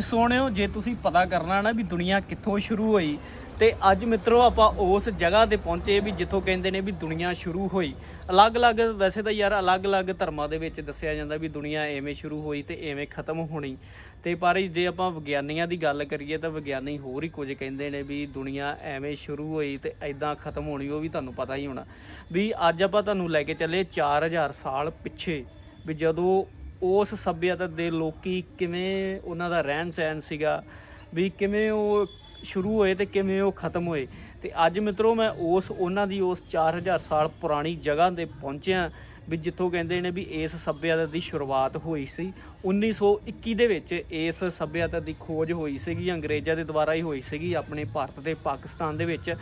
ਸੋਹਣਿਓ, ਜੇ ਤੁਸੀਂ ਪਤਾ ਕਰਨਾ ਨਾ ਵੀ ਦੁਨੀਆ ਕਿੱਥੋਂ ਸ਼ੁਰੂ ਹੋਈ, ਤੇ ਅੱਜ ਮਿੱਤਰੋ ਆਪਾਂ ਉਸ ਜਗ੍ਹਾ ਤੇ ਪਹੁੰਚੇ ਵੀ ਜਿੱਥੋਂ ਕਹਿੰਦੇ ਨੇ ਵੀ ਦੁਨੀਆ ਸ਼ੁਰੂ ਹੋਈ। ਅਲੱਗ-ਅਲੱਗ, ਵੈਸੇ ਤਾਂ ਯਾਰ ਅਲੱਗ-ਅਲੱਗ ਧਰਮਾਂ ਦੇ ਵਿੱਚ ਦੱਸਿਆ ਜਾਂਦਾ ਵੀ ਦੁਨੀਆ ਐਵੇਂ ਸ਼ੁਰੂ ਹੋਈ ਤੇ ਐਵੇਂ ਖਤਮ ਹੋਣੀ। ਤੇ ਪਰ ਜੇ ਆਪਾਂ ਵਿਗਿਆਨੀਆਂ ਦੀ ਗੱਲ ਕਰੀਏ ਤਾਂ ਵਿਗਿਆਨੀ ਹੋਰ ਹੀ ਕੁਝ ਕਹਿੰਦੇ ਨੇ ਵੀ ਦੁਨੀਆ ਐਵੇਂ ਸ਼ੁਰੂ ਹੋਈ ਤੇ ਐਦਾਂ ਖਤਮ ਹੋਣੀ, ਉਹ ਵੀ ਤੁਹਾਨੂੰ ਪਤਾ ਹੀ ਹੋਣਾ। ਵੀ ਅੱਜ ਆਪਾਂ ਤੁਹਾਨੂੰ ਲੈ ਕੇ ਚੱਲੇ 4000 ਸਾਲ ਪਿੱਛੇ, ਵੀ ਜਦੋਂ ਉਸ ਸੱਭਿਅਤਾ ਦੇ ਲੋਕੀ ਕਿਵੇਂ ਉਹਨਾਂ ਦਾ ਰਹਿਣ ਸਹਿਣ ਸੀਗਾ, ਵੀ ਕਿਵੇਂ ਉਹ ਸ਼ੁਰੂ ਹੋਏ ਤੇ ਕਿਵੇਂ ਉਹ ਖਤਮ ਹੋਏ। ਤੇ ਅੱਜ ਮਿੱਤਰੋ ਮੈਂ ਉਸ, ਉਹਨਾਂ ਦੀ ਉਸ 4000 ਸਾਲ ਪੁਰਾਣੀ ਜਗ੍ਹਾ ਤੇ ਪਹੁੰਚਿਆ ਵੀ ਜਿੱਥੋਂ ਕਹਿੰਦੇ ਨੇ ਵੀ ਇਸ ਸੱਭਿਅਤਾ ਦੀ ਸ਼ੁਰੂਆਤ ਹੋਈ ਸੀ 1921 ਦੇ ਵਿੱਚ ਇਸ ਸੱਭਿਅਤਾ ਦੀ ਖੋਜ ਹੋਈ ਸੀਗੀ, ਅੰਗਰੇਜ਼ਾਂ ਦੇ ਦੁਆਰਾ ਹੀ ਹੋਈ ਸੀਗੀ ਆਪਣੇ ਭਾਰਤ ਤੇ ਪਾਕਿਸਤਾਨ ਦੇ ਵਿੱਚ।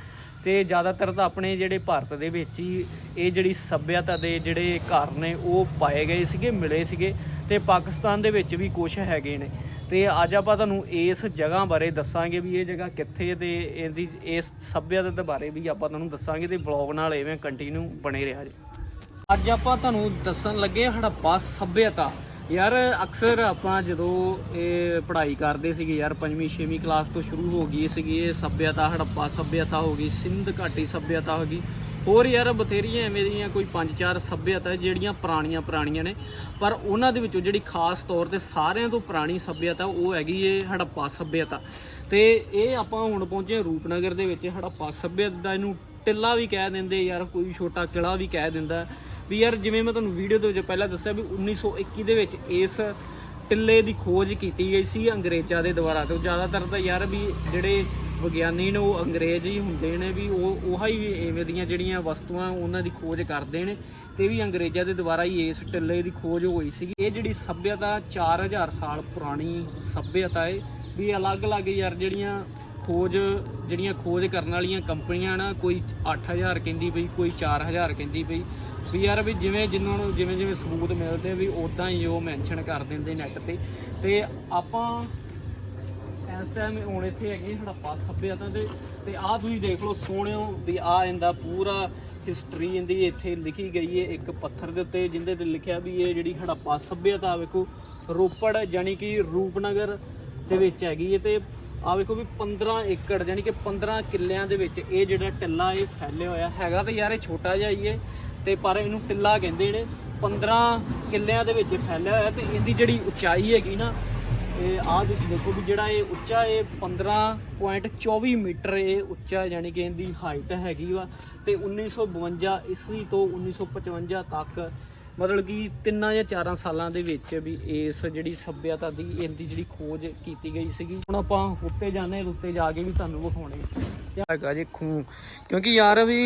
ਤੇ ਜ਼ਿਆਦਾਤਰ ਤਾਂ ਆਪਣੇ ਜਿਹੜੇ ਭਾਰਤ ਦੇ ਵਿੱਚ ਹੀ ਇਹ ਜਿਹੜੀ ਸੱਭਿਅਤਾ ਦੇ ਜਿਹੜੇ ਘਰ ਨੇ, ਉਹ ਪਾਏ ਗਏ ਸੀਗੇ, ਮਿਲੇ ਸੀਗੇ ਤੇ ਪਾਕਿਸਤਾਨ ਦੇ ਵਿੱਚ ਵੀ ਕੁਝ ਹੈਗੇ ਨੇ। ਤੇ ਅੱਜ ਆਪਾਂ ਤੁਹਾਨੂੰ ਇਸ ਜਗ੍ਹਾ ਬਾਰੇ ਦੱਸਾਂਗੇ ਵੀ ਇਹ ਜਗ੍ਹਾ ਕਿੱਥੇ ਤੇ ਇਹਦੀ ਇਸ ਸੱਭਿਅਤਾ ਦੇ ਬਾਰੇ ਵੀ ਆਪਾਂ ਤੁਹਾਨੂੰ ਦੱਸਾਂਗੇ ਤੇ ਵਲੌਗ ਨਾਲ ਐਵੇਂ ਕੰਟੀਨਿਊ ਬਣੇ ਰਿਹਾ ਜੀ। ਅੱਜ ਆਪਾਂ ਤੁਹਾਨੂੰ ਦੱਸਣ ਲੱਗੇ ਹੜੱਪਾ ਸੱਭਿਅਤਾ। ਯਾਰ, ਅਕਸਰ ਆਪਾਂ ਜਦੋਂ ਇਹ ਪੜ੍ਹਾਈ ਕਰਦੇ ਸੀਗੇ, ਯਾਰ, ਪੰਜਵੀਂ, ਛੇਵੀਂ ਕਲਾਸ ਤੋਂ ਸ਼ੁਰੂ ਹੋ ਗਈ ਸੀਗੀ ਇਹ ਸੱਭਿਅਤਾ, ਹੜੱਪਾ ਸੱਭਿਅਤਾ ਹੋ ਗਈ, ਸਿੰਧ ਘਾਟੀ ਸੱਭਿਅਤਾ ਹੋ ਗਈ। ਹੋਰ ਯਾਰ, ਬਥੇਰੀਆਂ ਐਵੇਂ ਦੀਆਂ ਕੋਈ ਪੰਜ, ਚਾਰ ਸੱਭਿਅਤਾ ਜਿਹੜੀਆਂ ਪੁਰਾਣੀਆਂ ਪੁਰਾਣੀਆਂ ਨੇ। ਪਰ ਉਹਨਾਂ ਦੇ ਵਿੱਚੋਂ ਜਿਹੜੀ ਖਾਸ ਤੌਰ ਤੇ ਸਾਰਿਆਂ ਤੋਂ ਪੁਰਾਣੀ ਸੱਭਿਅਤਾ, ਉਹ ਹੈਗੀ ਏ ਹੜੱਪਾ ਸੱਭਿਅਤਾ। ਤੇ ਇਹ ਆਪਾਂ ਹੁਣ ਪਹੁੰਚੇ ਰੂਪਨਗਰ ਦੇ ਵਿੱਚ। ਹੜੱਪਾ ਸੱਭਿਅਤਾ ਦਾ ਇਹਨੂੰ ਟਿੱਲਾ ਵੀ ਕਹਿ ਦਿੰਦੇ, ਯਾਰ, ਕੋਈ ਛੋਟਾ ਕਿਲਾ ਵੀ ਕਹਿ ਦਿੰਦਾ। ਵੀ ਯਾਰ ਜਿਵੇਂ ਮੈਂ ਤੁਹਾਨੂੰ ਵੀਡੀਓ ਦੇ ਵਿੱਚ ਪਹਿਲਾਂ ਦੱਸਿਆ ਵੀ 1921 ਦੇ ਵਿੱਚ ਇਸ ਟਿੱਲੇ ਦੀ ਖੋਜ ਕੀਤੀ ਗਈ ਸੀ ਅੰਗਰੇਜ਼ਾਂ ਦੇ ਦੁਆਰਾ ਤੇ ਜ਼ਿਆਦਾਤਰ ਤਾਂ ਯਾਰ ਵੀ ਜਿਹੜੇ ਵਿਗਿਆਨੀ ਨੇ ਉਹ ਅੰਗਰੇਜ਼ ਹੀ ਹੁੰਦੇ ਨੇ ਵੀ ਉਹ ਉਹ ਹੀ ਐਵੇਂ ਦੀਆਂ ਜਿਹੜੀਆਂ ਵਸਤੂਆਂ ਉਹਨਾਂ ਦੀ ਖੋਜ ਕਰਦੇ ਨੇ ਤੇ ਵੀ ਅੰਗਰੇਜ਼ਾਂ ਦੇ ਦੁਆਰਾ ਹੀ ਇਸ ਟਿੱਲੇ ਦੀ ਖੋਜ ਹੋਈ ਸੀ। ਇਹ ਜਿਹੜੀ ਸੱਭਿਅਤਾ 4000 ਸਾਲ ਪੁਰਾਣੀ ਸੱਭਿਅਤਾ ਹੈ ਵੀ ਅਲੱਗ-ਅਲੱਗ ਯਾਰ ਜਿਹੜੀਆਂ ਖੋਜ ਜਿਹੜੀਆਂ ਖੋਜ ਕਰਨ ਵਾਲੀਆਂ ਕੰਪਨੀਆਂ ਨਾ ਕੋਈ 8000 ਕਹਿੰਦੀ ਪਈ, ਕੋਈ 4000 ਕਹਿੰਦੀ ਪਈ ਵੀ ਯਾਰ ਵੀ ਜਿਵੇਂ ਜਿਨ੍ਹਾਂ ਨੂੰ ਜਿਵੇਂ ਜਿਵੇਂ ਸਬੂਤ ਮਿਲਦੇ ਵੀ ਉਦਾਂ ਹੀ ਉਹ ਮੈਂਸ਼ਨ ਕਰ ਦਿੰਦੇ ਨੈਟ ਤੇ। ਤੇ ਆਪਾਂ ਇਸ ਟਾਈਮ ਹੁਣ ਇੱਥੇ ਹੈਗੇ ਹੜੱਪਾ ਸੱਭਿਅਤਾ ਦੇ, ਤੇ ਆਹ ਤੁਸੀਂ ਦੇਖ ਲਓ ਸੋਹਣਿਓ ਵੀ ਆ ਇਹਦਾ ਪੂਰਾ ਹਿਸਟਰੀ ਇਹਦੀ ਇੱਥੇ ਲਿਖੀ ਗਈ ਹੈ ਇੱਕ ਪੱਥਰ ਦੇ ਉੱਤੇ, ਜਿੰਦੇ ਤੇ ਲਿਖਿਆ ਵੀ ਇਹ ਜਿਹੜੀ ਹੜੱਪਾ ਸੱਭਿਅਤਾ ਵੇਖੋ, ਰੋਪੜ ਯਾਨੀ ਕਿ ਰੂਪਨਗਰ ਦੇ ਵਿੱਚ ਹੈਗੀ ਹੈ ਤੇ ਆ ਵੇਖੋ ਵੀ 15 ਏਕੜ ਯਾਨੀ ਕਿ 15 ਕਿੱਲਿਆਂ ਦੇ ਵਿੱਚ ਇਹ ਜਿਹੜਾ ਟਿੱਲਾ ਇਹ ਫੈਲਿਆ ਹੋਇਆ ਹੈਗਾ ਤੇ ਯਾਰ ਇਹ ਛੋਟਾ ਜਿਹਾ ਹੀ ਹੈ। ਤੇ ਪਰ ਇਹਨੂੰ ਟਿੱਲਾ ਕਹਿੰਦੇ ਨੇ 15 ਕਿੱਲਿਆਂ ਦੇ ਵਿੱਚ ਫੈਲਿਆ ਹੋਇਆ ਤੇ ਇਹਦੀ ਜਿਹੜੀ ਉਚਾਈ ਹੈਗੀ ਨਾ, ਇਹ ਆਹ ਤੁਸੀਂ ਦੇਖੋ ਵੀ ਜਿਹੜਾ ਇਹ ਉੱਚਾ ਇਹ 15.24 ਮੀਟਰ ਇਹ ਉੱਚਾ ਯਾਨੀ ਕਿ ਇਹਦੀ ਹਾਈਟ ਹੈਗੀ ਵਾ ਤੇ 1952 ਈਸਵੀ ਤੋਂ 1955 ਤੱਕ ਮਤਲਬ ਕਿ ਤਿੰਨਾਂ ਜਾਂ ਚਾਰਾਂ ਸਾਲਾਂ ਦੇ ਵਿੱਚ ਵੀ ਇਸ ਜਿਹੜੀ ਸੱਭਿਅਤਾ ਦੀ ਇਹਦੀ ਜਿਹੜੀ ਖੋਜ ਕੀਤੀ ਗਈ ਸੀਗੀ। ਹੁਣ ਆਪਾਂ ਉੱਤੇ ਜਾਂਦੇ ਹਾਂ ਉੱਤੇ ਜਾ ਕੇ ਵੀ ਤੁਹਾਨੂੰ ਵਿਖਾਉਣੇ। ਹੈਗਾ ਜੇ ਖੂਹ। ਕਿਉਂਕਿ ਯਾਰ ਵੀ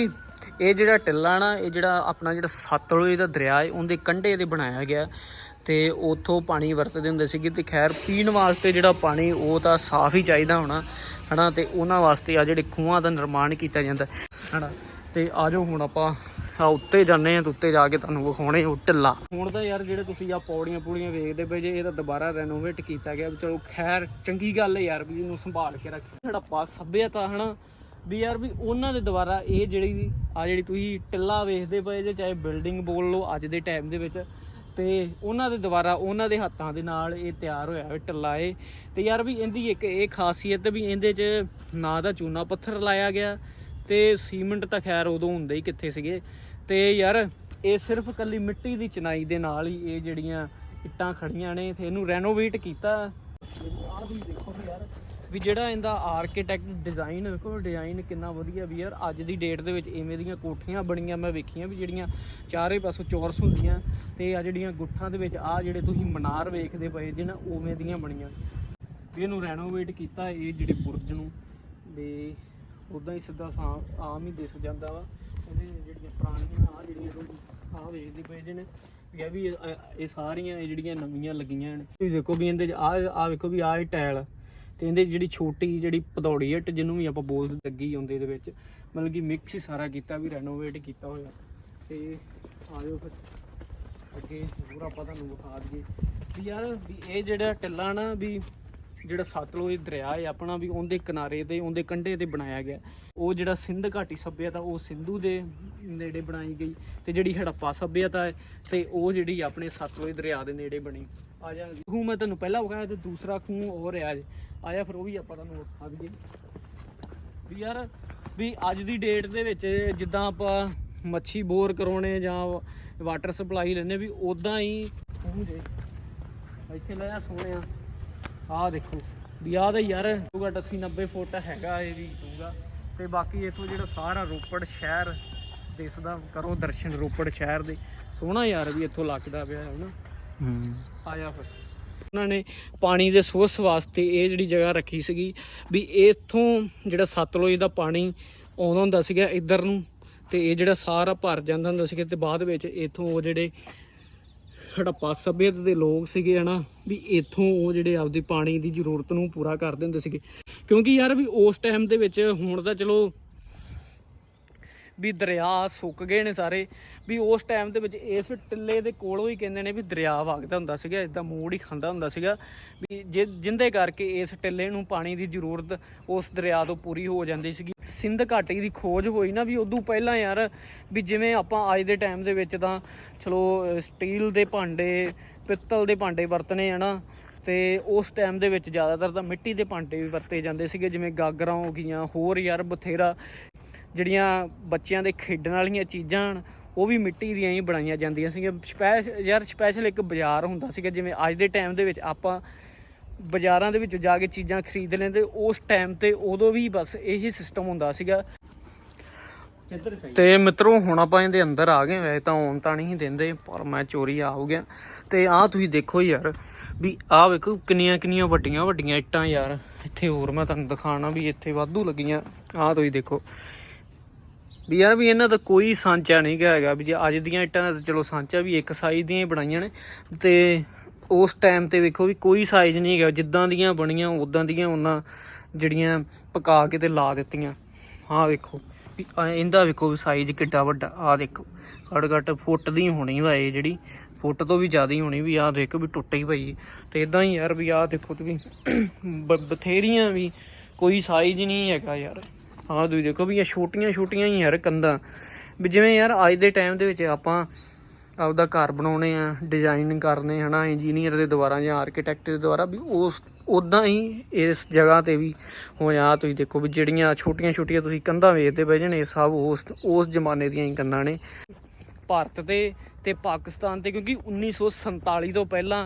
ਇਹ ਜਿਹੜਾ ਟਿੱਲਾ ਨਾ, ਇਹ ਜਿਹੜਾ ਆਪਣਾ ਜਿਹੜਾ ਸਤਲੁਜ ਦਾ ਦਰਿਆ ਹੈ ਉਹਦੇ ਕੰਢੇ ਤੇ ਬਣਾਇਆ ਗਿਆ। ਤੇ ਉੱਥੋਂ ਪਾਣੀ ਵਰਤਦੇ ਹੁੰਦੇ ਸੀਗੇ ਤੇ ਖੈਰ ਪੀਣ ਵਾਸਤੇ ਜਿਹੜਾ ਪਾਣੀ, ਉਹ ਤਾਂ ਸਾਫ਼ ਹੀ ਚਾਹੀਦਾ ਹੋਣਾ, ਹਨਾ? ਤੇ ਉਹਨਾਂ ਵਾਸਤੇ ਆ ਜਿਹੜੇ ਖੂਹਾਂ ਦਾ ਨਿਰਮਾਣ ਕੀਤਾ ਜਾਂਦਾ, ਹਨਾ? ਤੇ ਆਜੋ ਹੁਣ ਆਪਾਂ ਆ ਉੱਤੇ ਜਾਂਦੇ ਆ ਤੇ ਉੱਤੇ ਜਾ ਕੇ ਤੁਹਾਨੂੰ ਵਿਖਾਉਣੇ ਉਹ ਢਿੱਲਾ ਹੁਣ ਤਾਂ ਯਾਰ ਜਿਹੜੇ ਤੁਸੀਂ ਆ ਪੌੜੀਆਂ ਪੂੜੀਆਂ ਵੇਖਦੇ ਪਏ ਜੇ, ਇਹ ਤਾਂ ਦੁਬਾਰਾ ਰੈਨੋਵੇਟ ਕੀਤਾ ਗਿਆ। ਵੀ ਚਲੋ ਖੈਰ ਚੰਗੀ ਗੱਲ ਹੈ ਯਾਰ ਵੀ ਇਹਨੂੰ ਸੰਭਾਲ ਕੇ ਰੱਖਿਆ ਹੜੱਪਾ ਸੱਭਿਅਤਾ, ਹਨਾ? ਵੀ ਯਾਰ ਵੀ ਉਹਨਾਂ ਦੇ ਦੁਆਰਾ ਇਹ ਜਿਹੜੀ ਆ ਜਿਹੜੀ ਤੁਸੀਂ ਟਿੱਲਾ ਵੇਖਦੇ ਪਏ ਜੇ, ਚਾਹੇ ਬਿਲਡਿੰਗ ਬੋਲ ਲਓ ਅੱਜ ਦੇ ਟਾਈਮ ਦੇ ਵਿੱਚ, ਤੇ ਉਹਨਾਂ ਦੇ ਦੁਆਰਾ ਉਹਨਾਂ ਦੇ ਹੱਥਾਂ ਦੇ ਨਾਲ ਇਹ ਤਿਆਰ ਹੋਇਆ ਹੋਇਆ ਟੱਲਾ ਏ ਤੇ ਯਾਰ ਵੀ ਇਹਦੀ ਇੱਕ ਇਹ ਖਾਸੀਅਤ ਵੀ ਇਹਦੇ 'ਚ ਨਾ ਦਾ ਚੂਨਾ ਪੱਥਰ ਲਾਇਆ ਗਿਆ, ਤੇ ਸੀਮੈਂਟ ਤਾਂ ਖੈਰ ਉਦੋਂ ਹੁੰਦੇ ਹੀ ਕਿੱਥੇ ਸੀਗੇ। ਤੇ ਯਾਰ ਇਹ ਸਿਰਫ ਕੱਲੀ ਮਿੱਟੀ ਦੀ ਚਨਾਈ ਦੇ ਨਾਲ ਹੀ ਇਹ ਜਿਹੜੀਆਂ ਇੱਟਾਂ ਖੜੀਆਂ ਨੇ, ਤੇ ਇਹਨੂੰ ਰੈਨੋਵੇਟ ਕੀਤਾ। ਆਹ ਤੁਸੀਂ ਦੇਖੋ ਵੀ ਯਾਰ ਵੀ ਜਿਹੜਾ ਇਹਦਾ ਆਰਕੀਟੈਕਟ ਡਿਜ਼ਾਈਨ ਵੇਖੋ ਡਿਜ਼ਾਈਨ ਕਿੰਨਾ ਵਧੀਆ ਵੀ ਯਾਰ, ਅੱਜ ਦੀ ਡੇਟ ਦੇ ਵਿੱਚ ਇਵੇਂ ਦੀਆਂ ਕੋਠੀਆਂ ਬਣੀਆਂ, ਮੈਂ ਵੇਖੀਆਂ ਵੀ ਜਿਹੜੀਆਂ ਚਾਰੇ ਪਾਸੋਂ ਚੌਰਸ ਹੁੰਦੀਆਂ ਤੇ ਆ ਜਿਹੜੀਆਂ ਗੁੱਠਾਂ ਦੇ ਵਿੱਚ ਆ ਜਿਹੜੇ ਤੁਸੀਂ ਮਨਾਰ ਵੇਖਦੇ ਪਏ ਜੇ ਨਾ, ਉਵੇਂ ਦੀਆਂ ਬਣੀਆਂ। ਵੀ ਇਹਨੂੰ ਰੈਨੋਵੇਟ ਕੀਤਾ ਇਹ ਜਿਹੜੇ ਬੁਰਜ ਨੂੰ ਦੇ ਉਦਾਂ ਹੀ ਸਿੱਧਾ ਸਾਂ ਆਮ ਹੀ ਦਿਸ ਜਾਂਦਾ ਵਾ। ਇਹਦੇ ਜਿਹੜੀਆਂ ਪੁਰਾਣੀਆਂ ਆ ਜਿਹੜੀਆਂ ਤੁਸੀਂ ਆ ਵੇਖਦੇ ਪਏ ਜੇ ਨੇ, ਵੀ ਇਹ ਵੀ, ਇਹ ਸਾਰੀਆਂ ਇਹ ਜਿਹੜੀਆਂ ਨਵੀਆਂ ਲੱਗੀਆਂ ਨੇ। ਤੁਸੀਂ ਦੇਖੋ ਵੀ ਇਹਦੇ ਚ ਆ ਆ ਵੇਖੋ ਵੀ ਆ ਇਹ ਟਾਇਲ ਤੇ ਇਹਦੇ ਜਿਹੜੀ ਛੋਟੀ ਜਿਹੜੀ ਪਦੌੜੀ ਇੱਟ ਜਿਹਨੂੰ ਵੀ ਆਪਾਂ ਬੋਲ ਲੱਗੀ ਹੁੰਦੇ ਇਹਦੇ ਵਿੱਚ, ਮਤਲਬ ਕਿ ਮਿਕਸ ਹੀ ਸਾਰਾ ਕੀਤਾ ਵੀ ਰੈਨੋਵੇਟ ਕੀਤਾ ਹੋਇਆ। ਤੇ ਆਜੋ ਫਿਰ, ਅੱਗੇ ਹੋਰ ਆਪਾਂ ਤੁਹਾਨੂੰ ਵਿਖਾ ਦਈਏ ਵੀ ਯਾਰ ਵੀ ਇਹ ਜਿਹੜਾ ਟਿੱਲਾ ਨਾ ਵੀ ਜਿਹੜਾ ਸਤਲੁਜ ਦਰਿਆ ਹੈ ਆਪਣਾ ਵੀ ਉਹਦੇ ਕਿਨਾਰੇ ਤੇ, ਉਹਦੇ ਕੰਢੇ ਤੇ ਬਣਾਇਆ ਗਿਆ। ਉਹ ਜਿਹੜਾ ਸਿੰਧ ਘਾਟੀ ਸੱਭਿਅਤਾ, ਉਹ ਸਿੰਧੂ ਦੇ ਨੇੜੇ ਬਣਾਈ ਗਈ ਤੇ ਜਿਹੜੀ ਹੜੱਪਾ ਸੱਭਿਅਤਾ ਹੈ ਤੇ ਉਹ ਜਿਹੜੀ ਆਪਣੇ ਸਤਲੁਜ ਦਰਿਆ ਦੇ ਨੇੜੇ ਬਣੀ। ਆ ਜਾ। ਖੂਹ ਮੈਂ ਤੁਹਾਨੂੰ ਪਹਿਲਾਂ ਵਿਖਾਇਆ ਤੇ ਦੂਸਰਾ ਖੂਹ ਹੋਰ ਹੈ ਅੱਜ ਆਇਆ ਫਿਰ ਉਹ ਵੀ ਆਪਾਂ ਤੁਹਾਨੂੰ ਵਿਖਾ ਦਈਏ। ਵੀ ਯਾਰ, ਵੀ ਅੱਜ ਦੀ ਡੇਟ ਦੇ ਵਿੱਚ ਜਿੱਦਾਂ ਆਪਾਂ ਮੱਛੀ ਬੋਰ ਕਰਾਉਣੇ ਜਾਂ ਵਾਟਰ ਸਪਲਾਈ ਲੈਣੇ ਵੀ ਉਦਾਂ ਹੀ ਖੂਹ ਜੇ। ਇੱਥੇ ਲੈ ਆ ਸੋਹਣਿਆ। ਆਹ ਦੇਖੋ। ਵੀ ਆਹ ਤਾਂ ਯਾਰ ਹੋਊਗਾ 80 90 ਫੁੱਟ ਹੈਗਾ ਇਹ ਵੀ ਹੋਊਗਾ ਤੇ ਬਾਕੀ ਇਥੋਂ ਜਿਹੜਾ ਸਾਰਾ ਰੋਪੜ ਸ਼ਹਿਰ ਦਿਸਦਾ, ਕਰੋ ਦਰਸ਼ਨ ਰੋਪੜ ਸ਼ਹਿਰ ਦੇ। ਸੋਹਣਾ ਯਾਰ ਵੀ ਇੱਥੋਂ ਲੱਗਦਾ ਪਿਆ ਹੈ ਨਾ। ਆਇਆ ਫਿਰ। ਉਹਨਾਂ ਨੇ ਪਾਣੀ ਦੇ ਸੋਰਸ ਵਾਸਤੇ ਇਹ ਜਿਹੜੀ ਜਗ੍ਹਾ ਰੱਖੀ ਸੀਗੀ ਵੀ ਇੱਥੋਂ ਜਿਹੜਾ ਸਤਲੁਜ ਦਾ ਪਾਣੀ ਆਉਂਦਾ ਹੁੰਦਾ ਸੀਗਾ ਇੱਧਰ ਨੂੰ ਤੇ ਇਹ ਜਿਹੜਾ ਸਾਰਾ ਭਰ ਜਾਂਦਾ ਹੁੰਦਾ ਸੀਗਾ ਤੇ ਬਾਅਦ ਵਿੱਚ ਇੱਥੋਂ ਉਹ ਜਿਹੜੇ ਹੜੱਪਾ ਸਭਿਅਤ ਦੇ ਲੋਕ ਸੀਗੇ ਹਨਾ, ਵੀ ਇੱਥੋਂ ਉਹ ਜਿਹੜੇ ਆਪਦੀ ਪਾਣੀ ਦੀ ਜ਼ਰੂਰਤ ਨੂੰ ਪੂਰਾ ਕਰਦੇ ਹੁੰਦੇ ਸੀਗੇ। ਕਿਉਂਕਿ ਯਾਰ ਵੀ ਉਸ ਟਾਈਮ ਦੇ ਵਿੱਚ ਹੁਣ ਤਾਂ ਚਲੋ ਵੀ ਦਰਿਆ ਸੁੱਕ ਗਏ ਨੇ ਸਾਰੇ, ਵੀ ਉਸ ਟਾਈਮ ਦੇ ਵਿੱਚ ਇਸ ਟਿੱਲੇ ਦੇ ਕੋਲੋਂ ਹੀ ਕਹਿੰਦੇ ਨੇ ਵੀ ਦਰਿਆ ਵਗਦਾ ਹੁੰਦਾ ਸੀਗਾ ਇਦਾਂ ਮੋੜ ਹੀ ਖਾਂਦਾ ਹੁੰਦਾ ਸੀਗਾ, ਵੀ ਜਿ- ਜਿੰਦੇ ਕਰਕੇ ਇਸ ਟਿੱਲੇ ਨੂੰ ਪਾਣੀ ਦੀ ਜ਼ਰੂਰਤ ਉਸ ਦਰਿਆ ਤੋਂ ਪੂਰੀ ਹੋ ਜਾਂਦੀ ਸੀਗੀ। ਸਿੰਧ ਘਾਟੀ ਦੀ ਖੋਜ ਹੋਈ ਨਾ ਵੀ ਉਦੋਂ ਪਹਿਲਾਂ ਯਾਰ ਵੀ ਜਿਵੇਂ ਆਪਾਂ ਅੱਜ ਦੇ ਟਾਈਮ ਦੇ ਵਿੱਚ ਤਾਂ ਚਲੋ, ਸਟੀਲ ਦੇ ਭਾਂਡੇ, ਪਿੱਤਲ ਦੇ ਭਾਂਡੇ ਵਰਤਨੇ ਆ ਨਾ, ਤੇ ਉਸ ਟਾਈਮ ਦੇ ਵਿੱਚ ਜ਼ਿਆਦਾਤਰ ਤਾਂ ਮਿੱਟੀ ਦੇ ਭਾਂਡੇ ਵੀ ਵਰਤੇ ਜਾਂਦੇ ਸੀਗੇ, ਜਿਵੇਂ ਗਾਗਰਾਂ ਹੋ ਗਈਆਂ, ਹੋਰ ਯਾਰ ਬਥੇਰਾ ਜਿਹੜੀਆਂ ਬੱਚਿਆਂ ਦੇ ਖੇਡਣ ਵਾਲੀਆਂ ਚੀਜ਼ਾਂ ਹਨ ਉਹ ਵੀ ਮਿੱਟੀ ਦੀਆਂ ਹੀ ਬਣਾਈਆਂ ਜਾਂਦੀਆਂ ਸੀਗੀਆਂ। ਸਪੈਸ਼ ਯਾਰ ਸਪੈਸ਼ਲ ਇੱਕ ਬਾਜ਼ਾਰ ਹੁੰਦਾ ਸੀਗਾ ਜਿਵੇਂ ਅੱਜ ਦੇ ਟਾਈਮ ਦੇ ਵਿੱਚ ਆਪਾਂ ਬਾਜ਼ਾਰਾਂ ਦੇ ਵਿੱਚ ਜਾ ਕੇ ਚੀਜ਼ਾਂ ਖਰੀਦ ਲੈਂਦੇ ਉਸ ਟਾਈਮ ਤੇ ਉਦੋਂ ਵੀ ਬਸ ਇਹੀ ਸਿਸਟਮ ਹੁੰਦਾ ਸੀਗਾ। ਤੇ ਮਿੱਤਰੋ ਹੁਣ ਆਪਾਂ ਇਹਦੇ ਅੰਦਰ ਆ ਗਏ ਵੈਸੇ ਤਾਂ ਆਉਣ ਤਾਂ ਨਹੀਂ ਦਿੰਦੇ ਪਰ ਮੈਂ ਚੋਰੀ ਆ ਹੋ ਗਿਆ। ਤੇ ਆਹ ਤੁਸੀਂ ਦੇਖੋ ਯਾਰ ਵੀ ਆਹ ਵੇਖੋ ਕਿੰਨੀਆਂ ਕਿੰਨੀਆਂ ਵੱਡੀਆਂ ਵੱਡੀਆਂ ਇੱਟਾਂ ਯਾਰ। ਇੱਥੇ ਹੋਰ ਮੈਂ ਤੁਹਾਨੂੰ ਦਿਖਾਣਾ ਵੀ ਇੱਥੇ ਵਾਧੂ ਲੱਗੀਆਂ। ਆਹ ਤੁਸੀਂ ਦੇਖੋ। ਵੀ ਯਾਰ ਵੀ ਇਹਨਾਂ ਦਾ ਕੋਈ ਸਾਂਚਾ ਨਹੀਂ ਗਾ ਹੈਗਾ, ਵੀ ਜੇ ਅੱਜ ਦੀਆਂ ਇੱਟਾਂ ਦਾ ਤਾਂ ਚਲੋ ਸਾਂਚਾ ਵੀ ਇੱਕ ਸਾਈਜ਼ ਦੀਆਂ ਹੀ ਬਣਾਈਆਂ ਨੇ। ਤੇ ਉਸ ਟਾਈਮ ਤੇ ਵੇਖੋ ਵੀ ਕੋਈ ਸਾਈਜ਼ ਨਹੀਂ ਹੈਗਾ, ਜਿੱਦਾਂ ਦੀਆਂ ਬਣੀਆਂ ਉਦਾਂ ਦੀਆਂ ਉਹਨਾਂ ਜਿਹੜੀਆਂ ਪਕਾ ਕੇ ਤੇ ਲਾ ਦਿੱਤੀਆਂ। ਆਹ ਵੇਖੋ, ਵੀ ਇਹਦਾ ਵੇਖੋ ਵੀ ਸਾਈਜ਼ ਕਿੱਡਾ ਵੱਡਾ, ਆਹ ਦੇਖੋ। ਘੱਟ ਘੱਟ ਫੁੱਟ ਦੀ ਹੋਣੀ ਵਾ ਇਹ ਜਿਹੜੀ, ਫੁੱਟ ਤੋਂ ਵੀ ਜ਼ਿਆਦਾ ਹੀ ਹੋਣੀ ਵੀ ਆਹ ਦੇਖੋ ਵੀ ਟੁੱਟ ਹੀ ਪਈ। ਤੇ ਇਦਾਂ ਹੀ ਯਾਰ ਵੀ ਆਹ ਦੇਖੋ ਤੁਸੀਂ, ਬ- ਬਥੇਰੀਆਂ ਵੀ ਕੋਈ ਸਾਈਜ਼ ਨਹੀਂ ਹੈਗਾ ਯਾਰ। ਆਹ ਤੁਸੀਂ ਦੇਖੋ ਵੀ ਇਹ ਛੋਟੀਆਂ ਛੋਟੀਆਂ ਹੀ ਯਾਰ ਕੰਧਾਂ। ਵੀ ਜਿਵੇਂ ਯਾਰ ਅੱਜ ਦੇ ਟਾਈਮ ਦੇ ਵਿੱਚ ਆਪਾਂ ਆਪਦਾ ਘਰ ਬਣਾਉਣੇ ਆ ਡਿਜ਼ਾਈਨ ਕਰਨੇ, ਹਨਾ ਇੰਜੀਨੀਅਰ ਦੇ ਦੁਆਰਾ ਜਾਂ ਆਰਕੀਟੈਕਟ ਦੇ ਦੁਆਰਾ ਵੀ ਉਸ ਉਦਾਂ ਹੀ ਇਸ ਜਗ੍ਹਾ ਤੇ ਵੀ ਹੋਇਆ ਤੁਸੀਂ ਦੇਖੋ ਵੀ ਜਿਹੜੀਆਂ ਛੋਟੀਆਂ ਛੋਟੀਆਂ ਤੁਸੀਂ ਕੰਧਾਂ ਵੇਖਦੇ ਪਏ ਜਣੇ ਸਭ ਉਸ ਉਸ ਜ਼ਮਾਨੇ ਦੀਆਂ ਹੀ ਕੰਧਾਂ ਨੇ। ਭਾਰਤ ਤੇ ਤੇ ਪਾਕਿਸਤਾਨ ਤੇ ਕਿਉਂਕਿ 1947 ਤੋਂ ਪਹਿਲਾਂ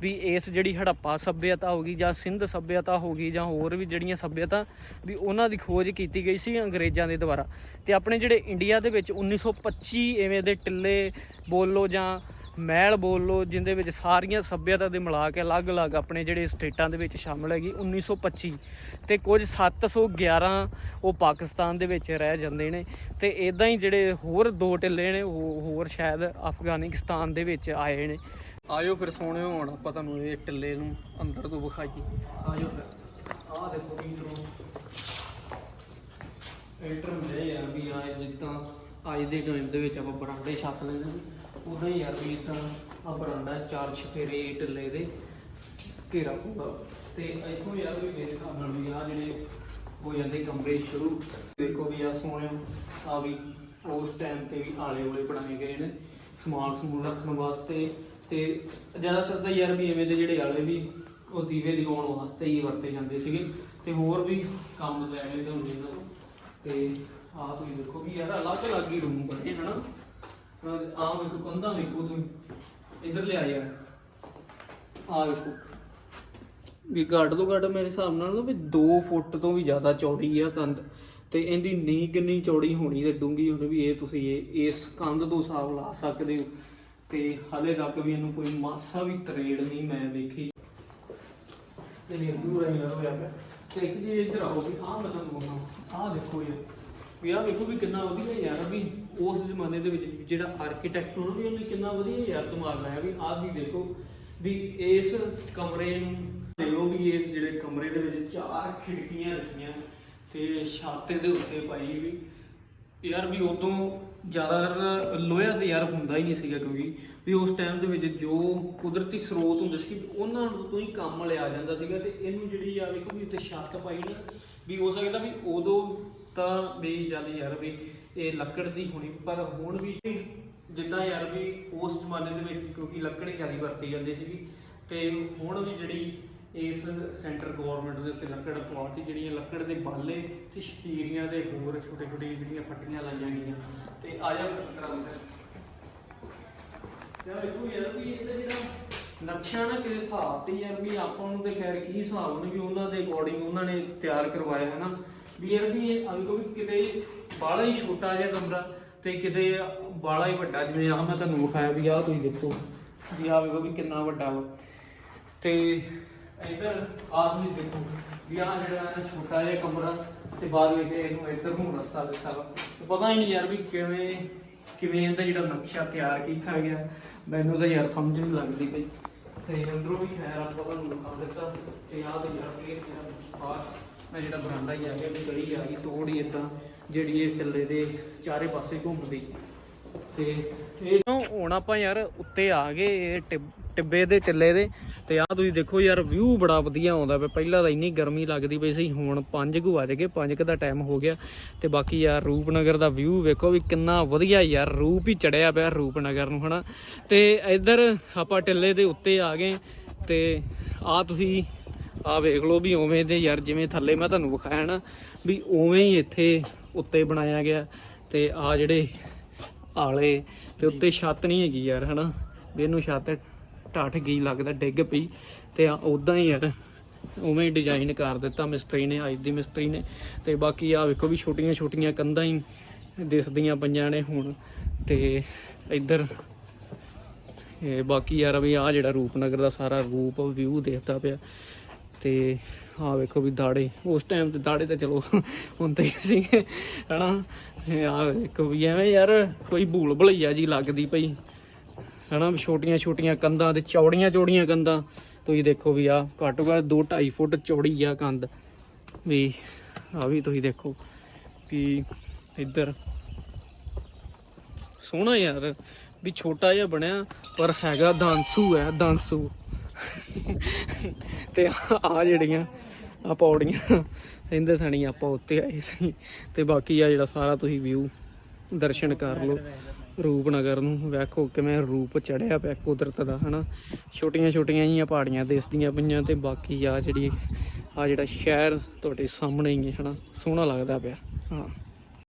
ਵੀ ਇਸ ਜਿਹੜੀ ਹੜੱਪਾ ਸੱਭਿਅਤਾ ਹੋ ਗਈ ਜਾਂ ਸਿੰਧ ਸੱਭਿਅਤਾ ਹੋ ਗਈ ਜਾਂ ਹੋਰ ਵੀ ਜਿਹੜੀਆਂ ਸੱਭਿਅਤਾ ਵੀ ਉਹਨਾਂ ਦੀ ਖੋਜ ਕੀਤੀ ਗਈ ਸੀ ਅੰਗਰੇਜ਼ਾਂ ਦੇ ਦੁਆਰਾ। ਤੇ ਆਪਣੇ ਜਿਹੜੇ ਇੰਡੀਆ ਦੇ ਵਿੱਚ 1925 ਐਵੇਂ ਦੇ ਟਿੱਲੇ ਬੋਲੋ ਜਾਂ ਮਹਿਲ ਬੋਲ ਬੋਲੋ ਜਿੰਦੇ ਵਿੱਚ ਸਾਰੀਆਂ ਸੱਭਿਅਤਾ ਦੇ ਮਿਲਾ ਕੇ ਅਲੱਗ-ਅਲੱਗ ਆਪਣੇ ਜਿਹੜੇ ਸਟੇਟਾਂ ਦੇ ਵਿੱਚ ਸ਼ਾਮਲ ਹੈਗੀ 1925 ਤੇ ਕੁਝ 711 ਉਹ ਪਾਕਿਸਤਾਨ ਦੇ ਵਿੱਚ ਰਹਿ ਜਾਂਦੇ ਨੇ। ਤੇ ਇਦਾਂ ਹੀ ਜਿਹੜੇ ਹੋਰ ਦੋ ਟਿੱਲੇ ਨੇ, ਉਹ ਹੋਰ ਸ਼ਾਇਦ ਅਫਗਾਨਿਸਤਾਨ ਦੇ ਵਿੱਚ ਆਏ ਨੇ। ਆਇਓ ਫਿਰ ਸੋਹਣੇ ਹੋਣ ਆਪਾਂ ਤੁਹਾਨੂੰ ਇਹ ਟਿੱਲੇ ਨੂੰ ਅੰਦਰ ਤੋਂ ਵਿਖਾਈਏ। ਆਇਓ ਫਿਰ। ਆਹ ਦੇਖੋ ਵੀਰੋ ਐਂਟਰ ਹੁੰਦੇ ਯਾਰ ਵੀ ਆ ਜਿੱਦਾਂ ਅੱਜ ਦੇ ਟਾਈਮ ਦੇ ਵਿੱਚ ਆਪਾਂ ਬਰਾਂਡੇ ਛੱਤ ਲੈਂਦੇ ਉਦਾਂ ਹੀ ਯਾਰ ਵੀ ਇਦਾਂ ਆ ਬਰਾਂਡਾ ਚਾਰ ਛਫੇਰੇ ਢੱਲੇ ਦੇ ਘੇਰਾ ਪੂਰਾ। ਤੇ ਇੱਥੋਂ ਯਾਰ ਵੀ ਮੇਰੇ ਹਿਸਾਬ ਨਾਲ ਵੀ ਆ ਜਿਹੜੇ ਹੋ ਜਾਂਦੇ ਕਮਰੇ ਸ਼ੁਰੂ, ਦੇਖੋ ਵੀ ਆ ਸੋਹਣਿਓ ਆ ਵੀ ਉਸ ਟਾਈਮ ਤੇ ਵੀ ਆਲੇ ਵਾਲੇ ਬਣਾਏ ਗਏ ਨੇ। ਸਮਾਨ ਸਮੂਲ ਰੱਖਣ ਵਾਸਤੇ ਤੇ ਜ਼ਿਆਦਾਤਰ ਤਾਂ ਯਾਰ ਵੀ ਐਵੇਂ ਦੇ ਜਿਹੜੇ ਆਲੇ ਵੀ ਉਹ ਦੀਵੇ ਦਿਵਾਉਣ ਵਾਸਤੇ ਹੀ ਵਰਤੇ ਜਾਂਦੇ ਸੀਗੇ ਤੇ ਹੋਰ ਵੀ ਕੰਮ ਲੈਣੇ ਤੇ ਹੁੰਦੇ ਨੇ। ਤੇ ਆਹ ਤੁਸੀਂ ਦੇਖੋ ਵੀ ਯਾਰ ਅਲੱਗ ਅਲੱਗ ਹੀ ਰੂਮ ਬਣੇ ਹਨਾ। ਆਹ ਵੇਖੋ ਕੰਧਾਂ ਵੇਖੋ ਤੁਸੀਂ। ਇੱਧਰ ਲਿਆ ਯਾਰ। ਆਹ ਵੇਖੋ। ਵੀ ਘੱਟ ਤੋਂ ਘੱਟ ਮੇਰੇ ਹਿਸਾਬ ਨਾਲ ਨਾ ਵੀ 2 ਫੁੱਟ ਤੋਂ ਵੀ ਜ਼ਿਆਦਾ ਚੌੜੀ ਆ ਕੰਧ। ਤੇ ਇਹਦੀ ਨੀਂਹ ਕਿੰਨੀ ਚੌੜੀ ਹੋਣੀ ਤੇ ਡੂੰਗੀ ਹੋਣੀ ਵੀ ਇਹ ਤੁਸੀਂ ਇਹ ਇਸ ਕੰਧ ਤੋਂ ਹਿਸਾਬ ਲਾ ਸਕਦੇ ਹੋ। ਤੇ ਹਾਲੇ ਤੱਕ ਵੀ ਇਹਨੂੰ ਕੋਈ ਮਾਸਾ ਵੀ ਤਰੇੜ ਨਹੀਂ ਮੈਂ ਦੇਖੀ। ਤੇ ਨਿਰਦੂ ਰਹੀ ਹੋਇਆ ਪਿਆ। ਤੇ ਇੱਕ ਜੀ ਇੱਧਰ ਆਓ ਵੀ, ਆਹ ਮੈਂ ਤੁਹਾਨੂੰ ਦਿਖਾਵਾਂ ਆਹ ਦੇਖੋ ਯਾਰ ਵੀ ਆਹ ਵੇਖੋ ਵੀ ਕਿੰਨਾ ਵਧੀਆ ਯਾਰ ਵੀ ਉਸ ਜ਼ਮਾਨੇ ਦੇ ਵਿੱਚ ਜਿਹੜਾ ਆਰਕੀਟੈਕਟ ਵੀ ਉਹਨੇ ਕਿੰਨਾ ਵਧੀਆ ਯਾਰ ਦਿਮਾਗ ਲਾਇਆ ਵੀ ਆਹ ਵੀ ਦੇਖੋ ਵੀ ਇਸ ਕਮਰੇ ਨੂੰ ਦੇਖੋ ਵੀ ਇਹ ਜਿਹੜੇ ਕਮਰੇ ਦੇ ਵਿੱਚ ਚਾਰ ਖਿੜਕੀਆਂ ਰੱਖੀਆਂ ਤੇ ਛਾਤੇ ਦੇ ਉੱਤੇ ਪਾਈ ਵੀ। ਯਾਰ ਵੀ ਉਦੋਂ ਜ਼ਿਆਦਾਤਰ ਲੋਹਾ ਤੇ ਯਾਰ ਹੁੰਦਾ ਹੀ ਨਹੀਂ ਸੀਗਾ ਕਿਉਂਕਿ ਵੀ ਉਸ ਟਾਈਮ ਦੇ ਵਿੱਚ ਜੋ ਕੁਦਰਤੀ ਸਰੋਤ ਹੁੰਦੇ ਸੀ ਉਹਨਾਂ ਤੋਂ ਹੀ ਕੰਮ ਲਿਆ ਜਾਂਦਾ ਸੀਗਾ ਤੇ ਇਹਨੂੰ ਜਿਹੜੀ ਆ ਵੇਖੋ ਵੀ ਉੱਤੇ ਛੱਤ ਪਾਈ ਨਾ, ਵੀ ਹੋ ਸਕਦਾ ਵੀ ਉਦੋਂ ਤਾਂ ਵੀ ਚੱਲ ਯਾਰ ਵੀ ਇਹ ਲੱਕੜ ਦੀ ਹੋਣੀ, ਪਰ ਹੁਣ ਵੀ ਜਿੱਦਾਂ ਯਾਰ ਵੀ ਉਸ ਜ਼ਮਾਨੇ ਦੇ ਵਿੱਚ ਕਿਉਂਕਿ ਲੱਕੜ ਹੀ ਜ਼ਿਆਦਾ ਵਰਤੀ ਜਾਂਦੀ ਸੀਗੀ ਤੇ ਹੁਣ ਵੀ ਜਿਹੜੀ ਇਸ ਸੈਂਟਰ ਗਵਰਨਮੈਂਟ ਦੇ ਉੱਤੇ ਲੱਕੜ ਪਵਾਤੀ ਜਿਹੜੀਆਂ ਲੱਕੜ ਦੇ ਬਾਲੇ ਤੇ ਸ਼ਤੀਰੀਆਂ ਦੇ ਹੋਰ ਛੋਟੇ ਛੋਟੇ ਜਿਹੜੀਆਂ ਫੱਟੀਆਂ ਲਾਈਆਂ ਗਈਆਂ। ਤੇ ਆ ਜਾ ਕਰਾਂ ਯਾਰ ਦੇਖੋ ਯਾਰ, ਵੀ ਇਹਦਾ ਜਿਹੜਾ ਨਕਸ਼ਾ ਨਾ ਕਿਸ ਹਿਸਾਬ ਤੇ ਯਾਰ ਵੀ ਆਪਾਂ ਨੂੰ ਤੇ ਖੈਰ ਕੀ ਹਿਸਾਬ ਨੇ ਵੀ ਉਹਨਾਂ ਦੇ ਅਕੋਰਡਿੰਗ ਉਹਨਾਂ ਨੇ ਤਿਆਰ ਕਰਵਾਇਆ ਹੈ ਨਾ ਵੀ ਯਾਰ ਵੀ ਇਹ ਅਗੋ ਵੀ ਕਿਤੇ ਬਾਲਾ ਹੀ ਛੋਟਾ ਜਿਹਾ ਕਮਰਾ ਤੇ ਕਿਤੇ ਬਾਲਾ ਹੀ ਵੱਡਾ, ਜਿਵੇਂ ਆਹ ਮੈਂ ਤੁਹਾਨੂੰ ਵਿਖਾਇਆ ਵੀ ਆਹ ਤੁਸੀਂ ਦੇਖੋ। ਵੀ ਆਹ ਵੇਖੋ ਵੀ ਕਿੰਨਾ ਵੱਡਾ ਵਾ। ਤੇ ਇੱਧਰ ਆ ਤੁਸੀਂ ਦੇਖੋ ਵੀ ਆਹ ਜਿਹੜਾ ਨਾ ਛੋਟਾ ਜਿਹਾ ਕਮਰਾ ਤੇ ਬਾਅਦ ਵਿੱਚ ਇਹਨੂੰ ਇੱਧਰ ਨੂੰ ਰਸਤਾ ਦਿੱਤਾ ਵਾ। ਤੇ ਪਤਾ ਹੀ ਨਹੀਂ ਯਾਰ ਵੀ ਕਿਵੇਂ ਕਿਵੇਂ ਇਹਦਾ ਜਿਹੜਾ ਨਕਸ਼ਾ ਤਿਆਰ ਕੀਤਾ ਗਿਆ। ਮੈਨੂੰ ਤਾਂ ਯਾਰ ਸਮਝ ਨਹੀਂ ਲੱਗਦੀ ਪਈ। ਤੇ ਅੰਦਰੋਂ ਵੀ ਖੈਰ ਆਪਾਂ ਤੁਹਾਨੂੰ ਦਿਖਾ ਦਿੱਤਾ। ਤੇ ਆਹ ਤੇ ਯਾਰ ਫੇਰ ਜਿਹੜਾ ਬਾਹਰ ਮੈਂ ਜਿਹੜਾ ਬਰਾਂਡਾ ਹੀ ਆ ਗਿਆ ਤੇ ਗਲੀ ਆ ਗਈ, ਤੋੜ ਹੀ ਇਦਾਂ ਜਿਹੜੀ ਇਹ ਥੱਲੇ ਦੇ ਚਾਰੇ ਪਾਸੇ ਘੁੰਮਦੀ। ਤੇ ਇਹ ਹੁਣ ਆਪਾਂ ਯਾਰ ਉੱਤੇ ਆ ਗਏ, ਇਹ ਟਿੱਬੇ ਦੇ ਟਿੱਲੇ ਦੇ। ਤੇ ਆ ਤੁਸੀਂ ਦੇਖੋ ਯਾਰ ਵਿਊ ਬੜਾ ਵਧੀਆ ਆਉਂਦਾ ਪਿਆ। ਪਹਿਲਾਂ ਤਾਂ ਇੰਨੀ ਗਰਮੀ ਲੱਗਦੀ ਪਈ ਸੀ, ਹੁਣ 5 ਕੁ ਵੱਜ ਗਏ 5 ਕੁ ਦਾ ਟਾਈਮ ਹੋ ਗਿਆ। ਤੇ ਬਾਕੀ ਯਾਰ, ਰੂਪਨਗਰ ਦਾ ਵਿਊ ਵੇਖੋ ਵੀ ਕਿੰਨਾ ਵਧੀਆ ਯਾਰ, ਰੂਪ ਹੀ ਚੜਿਆ ਪਿਆ ਰੂਪਨਗਰ ਨੂੰ, ਹਨਾ। ਤੇ ਇੱਧਰ ਆਪਾਂ ਟਿੱਲੇ ਦੇ ਉੱਤੇ ਆ ਗਏ। ਤੇ ਆ ਤੁਸੀਂ ਆ ਵੇਖ ਲਓ ਵੀ ਉਵੇਂ ਦੇ ਯਾਰ, ਜਿਵੇਂ ਥੱਲੇ ਮੈਂ ਤੁਹਾਨੂੰ ਵਿਖਾਇਆ ਨਾ, ਵੀ ਉਵੇਂ ਹੀ ਇੱਥੇ ਉੱਤੇ ਬਣਾਇਆ ਗਿਆ। ਤੇ ਆ ਜਿਹੜੇ ਆਲੇ, ਤੇ ਉੱਤੇ ਛੱਤ ਨਹੀਂ ਹੈਗੀ ਯਾਰ, ਹਨਾ। ਵੀ ਇਹਨੂੰ ਛੱਤ ਟੱਟ ਗਈ ਲੱਗਦਾ, ਡਿੱਗ ਪਈ ਤੇ ਆ ਉਦਾਂ ਹੀ ਯਾਰ ਉਵੇਂ ਹੀ ਡਿਜ਼ਾਈਨ ਕਰ ਦਿੱਤਾ ਮਿਸਤਰੀ ਨੇ, ਅੱਜ ਦੀ ਮਿਸਤਰੀ ਨੇ ਤੇ ਬਾਕੀ ਆ ਵੇਖੋ ਵੀ ਛੋਟੀਆਂ ਛੋਟੀਆਂ ਕੰਧਾਂ ਹੀ ਦਿਸਦੀਆਂ ਪਈਆਂ ਨੇ ਹੁਣ ਤੇ ਇੱਧਰ ਇਹ ਬਾਕੀ ਯਾਰ ਵੀ ਆ ਜਿਹੜਾ ਰੂਪਨਗਰ ਦਾ ਸਾਰਾ ਰੂਪ ਵਿਊ ਦੇਖਦਾ ਪਿਆ ਤੇ ਆ ਵੇਖੋ ਵੀ ਦਾੜੇ ਉਸ ਟਾਈਮ ਤੇ ਦਾੜੇ ਤਾਂ ਚਲੋ ਹੁੰਦੇ ਹੀ ਸੀਗੇ, ਹਨਾ? ਆ ਵੇਖੋ ਵੀ ਐਵੇਂ ਯਾਰ ਕੋਈ ਭੂਲ ਭੁਲਈਆ ਜੀ ਲੱਗਦੀ ਪਈ। ਹਨਾ, ਛੋਟੀਆਂ ਛੋਟੀਆਂ ਕੰਧਾਂ ਤੇ ਚੌੜੀਆਂ ਚੌੜੀਆਂ ਕੰਧਾਂ। ਤੁਸੀਂ ਦੇਖੋ ਵੀ ਆ ਘੱਟੋ ਘੱਟ 2 2.5 ਫੁੱਟ ਚੌੜੀ ਆ ਕੰਧ। ਵੀ ਆ ਵੀ ਤੁਸੀਂ ਦੇਖੋ ਕਿ ਇੱਧਰ ਸੋਹਣਾ ਯਾਰ, ਵੀ ਛੋਟਾ ਜਿਹਾ ਬਣਿਆ, ਪਰ ਹੈਗਾ ਦਾਂਸੂ ਹੈ ਦਾਂਸੂ। ਤੇ ਆ ਜਿਹੜੀਆਂ, ਆ ਪੌੜੀਆਂ ਰਹਿੰਦੇ ਥਣੀ ਆਪਾਂ ਉੱਤੇ ਆਏ ਸੀ। ਤੇ ਬਾਕੀ ਆ ਜਿਹੜਾ ਸਾਰਾ ਤੁਸੀਂ ਵਿਊ ਦਰਸ਼ਨ ਕਰ ਲਓ। ਰੂਪਨਗਰ ਨੂੰ ਵੇਖੋ ਕਿਵੇਂ ਰੂਪ ਚੜਿਆ ਪਿਆ ਕੁਦਰਤ ਦਾ, ਹਨਾ? ਛੋਟੀਆਂ ਛੋਟੀਆਂ ਜੀਆਂ ਪਹਾੜੀਆਂ ਦਿਸਦੀਆਂ ਪਈਆਂ ਤੇ ਬਾਕੀ ਆ ਜਿਹੜੀ, ਆ ਜਿਹੜਾ ਸ਼ਹਿਰ ਤੁਹਾਡੇ ਸਾਹਮਣੇ ਹੀ ਹੈ, ਹਨਾ? ਸੋਹਣਾ ਲੱਗਦਾ ਪਿਆ। ਹਾਂ।